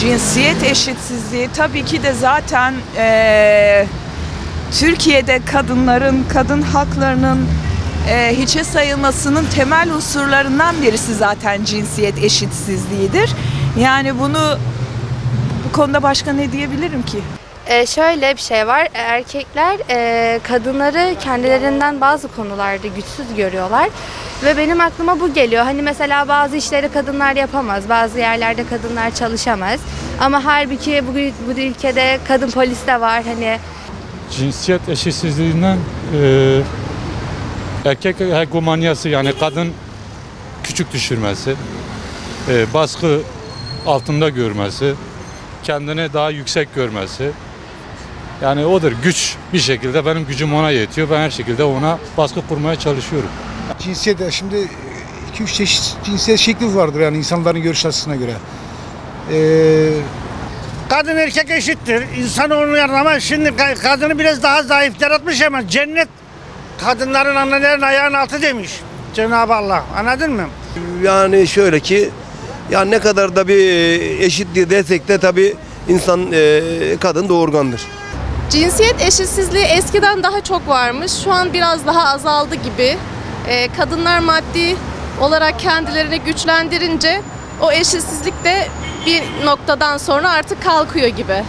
Cinsiyet eşitsizliği tabii ki de zaten eee, Türkiye'de kadınların, kadın haklarının eee, hiçe sayılmasının temel unsurlarından birisi zaten cinsiyet eşitsizliğidir. Yani bunu bu konuda başka ne diyebilirim ki? Ee, şöyle bir şey var. Erkekler e, kadınları kendilerinden bazı konularda güçsüz görüyorlar. Ve benim aklıma bu geliyor. Hani mesela bazı işleri kadınlar yapamaz. Bazı yerlerde kadınlar çalışamaz. Ama halbuki bu, bu ülkede kadın polis de var. Hani cinsiyet eşitsizliğinden e, erkek hegemonyası yani kadın küçük düşürmesi, e, baskı altında görmesi, kendini daha yüksek görmesi. Yani odur güç bir şekilde benim gücüm ona yetiyor. Ben her şekilde ona baskı kurmaya çalışıyorum. Cinsiyet şimdi 2-3 çeşit cinsiyet şekli vardır yani insanların görüş açısına göre. Ee, Kadın erkek eşittir. İnsanoğlunun yanında ama şimdi ka- kadını biraz daha zayıf yaratmış ama cennet kadınların annelerin ayağının altı demiş. Cenab-ı Allah. Anladın mı? Yani şöyle ki yani ne kadar da bir eşitliği desek de tabii insan e, kadın doğurgandır. Cinsiyet eşitsizliği eskiden daha çok varmış. Şu an biraz daha azaldı gibi. Ee, kadınlar maddi olarak kendilerini güçlendirince o eşitsizlik de bir noktadan sonra artık kalkıyor gibi.